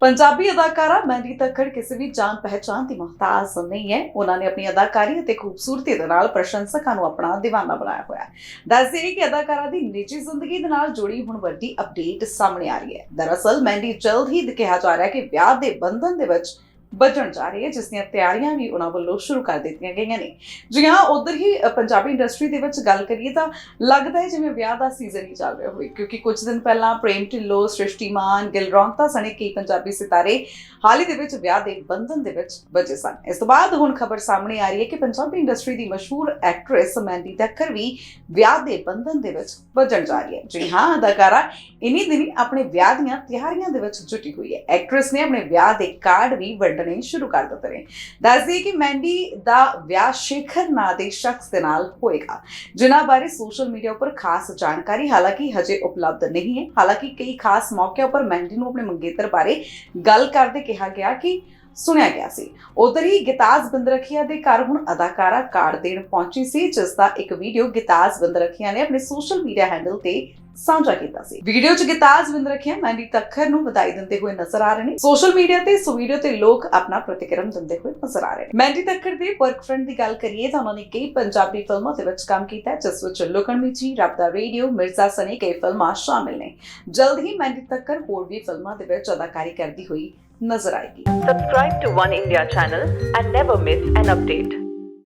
ਪੰਜਾਬੀ ਅਦਾਕਾਰਾ ਮੈਂਡੀ ਤੱਕੜ ਕਿਸੇ ਵੀ ਜਾਣ ਪਹਿਚਾਨ ਦੀ ਮੁਹਤਾਜ ਨਹੀਂ ਹੈ। ਉਹਨਾਂ ਨੇ ਆਪਣੀ ਅਦਾਕਾਰੀ ਅਤੇ ਖੂਬਸੂਰਤੀ ਦੇ ਨਾਲ ਪ੍ਰਸ਼ੰਸਕਾਂ ਨੂੰ ਆਪਣਾ دیਵਾਨਾ ਬਣਾਇਆ ਹੋਇਆ ਹੈ। ਦੱਸਦੇ ਕਿ ਅਦਾਕਾਰਾ ਦੀ ਨਿੱਜੀ ਜ਼ਿੰਦਗੀ ਦੇ ਨਾਲ ਜੁੜੀ ਹੁਣ ਵੱਡੀ ਅਪਡੇਟ ਸਾਹਮਣੇ ਆ ਰਹੀ ਹੈ। ਦਰਅਸਲ ਮੈਂਡੀ ਜਲਦ ਹੀ ਕਿਹਾ ਜਾ ਰਿਹਾ ਹੈ ਕਿ ਵਿਆਹ ਦੇ ਬੰਧਨ ਦੇ ਵਿੱਚ ਵੱਜਣ ਜਾ ਰਹੀ ਹੈ, ਜਿਸ ਦੀਆਂ ਤਿਆਰੀਆਂ ਵੀ ਉਹਨਾਂ ਵੱਲੋਂ ਸ਼ੁਰੂ ਕਰ ਦਿੱਤੀਆਂ ਗਈਆਂ ਨੇ। ਜੀ ਹਾਂ, ਉਧਰ ਹੀ ਪੰਜਾਬੀ ਇੰਡਸਟਰੀ ਦੇ ਵਿੱਚ ਗੱਲ ਕਰੀਏ ਤਾਂ ਲੱਗਦਾ ਹੈ ਜਿਵੇਂ ਵਿਆਹ ਦਾ ਸੀਜ਼ਨ ਹੀ ਚੱਲ ਰਿਹਾ ਹੋਵੇ, ਕਿਉਂਕਿ ਕੁਝ ਦਿਨ ਪਹਿਲਾਂ ਪ੍ਰੇਮ ਢਿੱਲੋਂ, ਸ੍ਰਿਸ਼ਟੀਮਾਨ ਗਿਲ ਰੌਂਤਾ ਸਣੇ ਕਈ ਪੰਜਾਬੀ ਸਿਤਾਰੇ ਹਾਲ ਹੀ ਦੇ ਵਿੱਚ ਵਿਆਹ ਦੇ ਬੰਧਨ ਦੇ ਵਿੱਚ ਵੱਜੇ ਸਨ। ਇਸ ਤੋਂ ਬਾਅਦ ਹੁਣ ਖਬਰ ਸਾਹਮਣੇ ਆ ਰਹੀ ਹੈ ਕਿ ਪੰਜਾਬੀ ਇੰਡਸਟਰੀ ਦੀ ਮਸ਼ਹੂਰ ਐਕਟਰੈਸ ਮੈਂਡੀ ਤੱਕਰ ਵੀ ਵਿਆਹ ਦੇ ਬੰਧਨ ਦੇ ਵਿੱਚ ਵੱਜਣ ਜਾ ਰਹੀ ਹੈ। ਜੀ ਹਾਂ, ਅਦਾਕਾਰਾ ਇਨੀ ਦਿਨੀ ਆਪਣੇ ਵਿਆਹ ਦੀਆਂ ਤਿਆਰੀਆਂ ਦੇ ਵਿੱਚ ਜੁਟੀ ਹੋਈ ਹੈ। ਐਕਟਰੈਸ ਨੇ ਆਪਣੇ ਵਿਆਹ ਦੇ ਕਾਰਡ ਵੀ ਵੰਡਣੇ ਸ਼ੁਰੂ ਕਰ ਦਿੱਤੇ ਨੇ ਦੱਸਦੀ ਕਿ ਮੈਂਡੀ ਦਾ ਵਿਆਹ ਸ਼ੇਖਰ ਨਾਂ ਦੇ ਸ਼ਖਸ ਦੇ ਨਾਲ ਹੋਏਗਾ, ਜਿਨ੍ਹਾਂ ਬਾਰੇ ਸੋਸ਼ਲ ਮੀਡੀਆ ਉੱਪਰ ਖਾਸ ਜਾਣਕਾਰੀ ਹਾਲਾਂਕਿ ਹਜੇ ਉਪਲਬਧ ਨਹੀਂ ਹੈ। ਹਾਲਾਂਕਿ ਕਈ ਖਾਸ ਮੌਕਿਆਂ ਉੱਪਰ ਮੈਂਡੀ ਨੂੰ ਆਪਣੇ ਮੰਗੇਤਰ ਬਾਰੇ ਗੱਲ ਕਰਦੇ ਕਿਹਾ ਗਿਆ ਕਿ ਸੁਣਿਆ ਗਿਆ ਸੀ। ਉਧਰ ਹੀ ਗਿਤਾਜ ਬੰਦਰਖੀਆ ਦੇ ਘਰ ਹੁਣ ਅਦਾਕਾਰਾ ਕਾਰਡ ਦੇਣ ਪਹੁੰਚੀ ਸੀ, ਜਿਸ ਦਾ ਇੱਕ ਵੀਡੀਓ ਗਿਤਾਜ ਬੰਦਰਖੀਆ ਨੇ ਆਪਣੇ ਸੋਸ਼ਲ ਮੀਡੀਆ ਹੈਂਡਲ ਤੇ ਸਾਂਝਾ ਕੀਤਾ ਸੀ। ਵੀਡੀਓ 'ਚ ਗਿਤਾਜ ਬੰਦਰਖੀਆ ਮੈਂਡੀ ਤੱਖਰ ਨੂੰ ਵਧਾਈ ਦਿੰਦੇ ਹੋਏ ਨਜ਼ਰ ਆ ਰਹੇ ਨੇ। ਸੋਸ਼ਲ ਮੀਡੀਆ ਤੇ ਇਸ ਵੀਡੀਓ ਤੇ ਲੋਕ ਆਪਣਾ ਪ੍ਰਤੀਕਰਮ ਦਿੰਦੇ ਹੋਏ ਨਜ਼ਰ ਆ ਰਹੇ ਨੇ। ਮੈਂਡੀ ਤੱਖਰ ਦੇ ਵਰਕ ਫਰੈਂਡ ਦੀ ਗੱਲ ਕਰੀਏ ਤਾਂ ਉਹਨਾਂ ਨੇ ਕਈ ਪੰਜਾਬੀ ਫਿਲਮਾਂ ਦੇ ਵਿੱਚ ਕੰਮ ਕੀਤਾ ਜਿਸ ਵਿੱਚ ਲੁਕਣ ਮਿਚੀ, ਰੱਬ ਦਾ ਰੇਡੀਓ ਮਿਰਜ਼ਾ ਸਣੇ ਕਈ ਫਿਲਮਾਂ ਸ਼ਾਮਿਲ ਨੇ। ਜਲਦ ਹੀ ਮੈਂਡੀ ਤੱਕਰ ਹੋਰ ਵੀ ਫਿਲਮਾਂ ਦੇ ਵਿੱਚ ਅਦਾਕਾਰੀ ਕਰਦੀ ਹੋਈ ਨਜ਼ਰ ਆਏਗੀ। Subscribe to One India channel and never miss an update.